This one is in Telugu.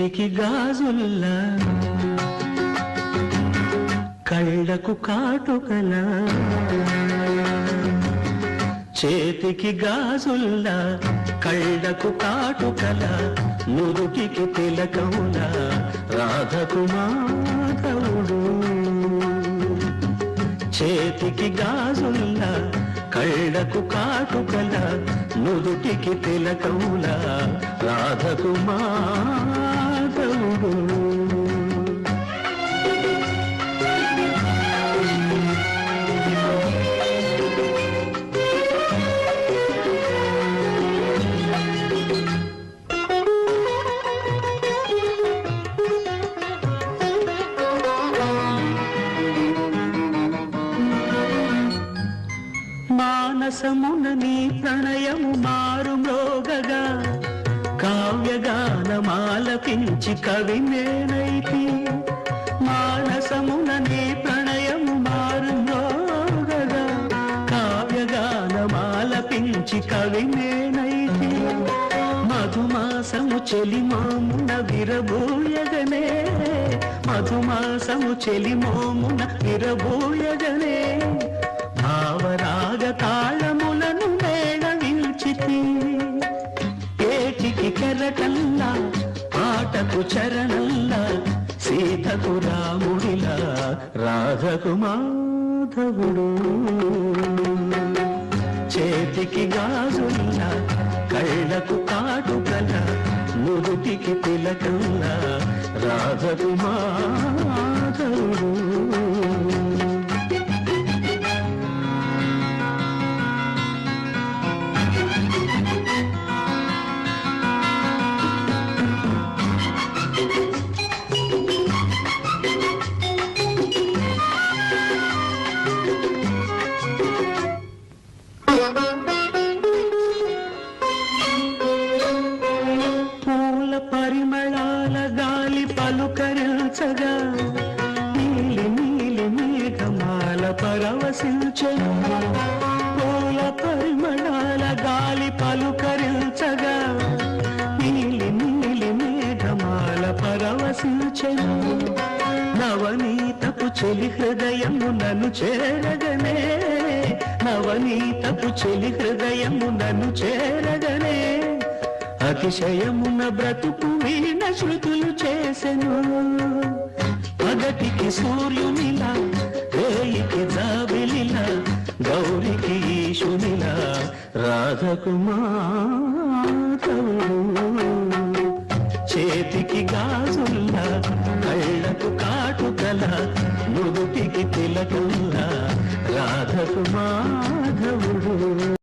చేతికి గాజుల్లా. కళ్ళకు కాటుకల. చేతికి గాజుల్లా. కళ్ళకు కాటుకల. నుదుటికి తిలకముల. రాధకు మాధవుడు చేతికి గాజుల్లా. కళ్ళకు కాటుకల. నుదుటికి తిలకముల. రాధకు మాధవుడు రసమున నీ ప్రణయము మారు మ్రోగగా. కావ్యగానమాలపించి కవి నేనైతి మానసమున నీ ప్రణయము మారు మ్రోగగా. కావ్యగానమాలపించి కవి నేనైతి మధుమాసము చెలిమోమున విరబోయగనే. మధుమాసము చెలిమోమున విరబోయగనే. సీతకు చరణల్లా సీతకు రాముడిలా రాధకు మాధవుడు చేతికి గాజుల్లా కళ్ళకు కాటుకల నుదుటికి తిలకల్లా రాధకు మాధవుడు పలుకరించగా నీలి నీలి మేఘమాల పరవశించగా పూల పరిమళాల గాలి పలుకరించగా నీలి నీలి మేఘమాల పరవశించను నవనీతపు చెలి హృదయము నన్ను చేరగనే నవనీతపు చెలి హృదయము నన్ను చేరగనే. అతిశయమున బ్రతుకు వీణ శృతులు చేసెను. మొదటికి సూర్యునిలా రేయికి జాబిలిలా గౌరికి ఈశునిలా రాధకుమార్ చేతికి గాజుల్లా కళ్ళకు కాటుకల నుదుటికి తిలకుల్లా రాధకుమాధవుడు